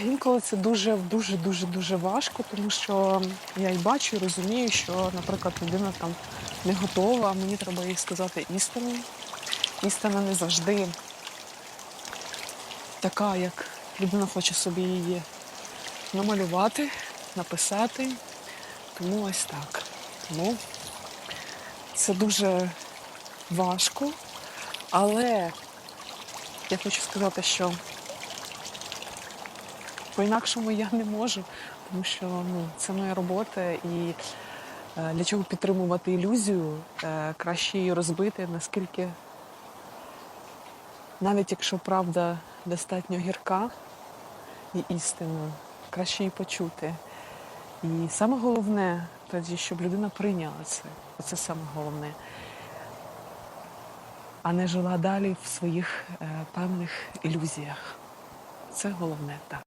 інколи це дуже дуже дуже дуже важко, тому що я і бачу, і розумію, що, наприклад, людина там не готова, мені треба їй сказати істину. Істина не завжди така, як людина хоче собі її намалювати, написати. Тому ось так. Тому це дуже важко, але я хочу сказати, що по-інакшому я не можу, тому що ну, це моя робота і е, для чого підтримувати ілюзію, е, краще її розбити, наскільки, навіть якщо правда достатньо гірка і істина, краще її почути. І саме головне тоді, щоб людина прийняла це. Оце саме головне. А не жила далі в своїх е, певних ілюзіях. Це головне так.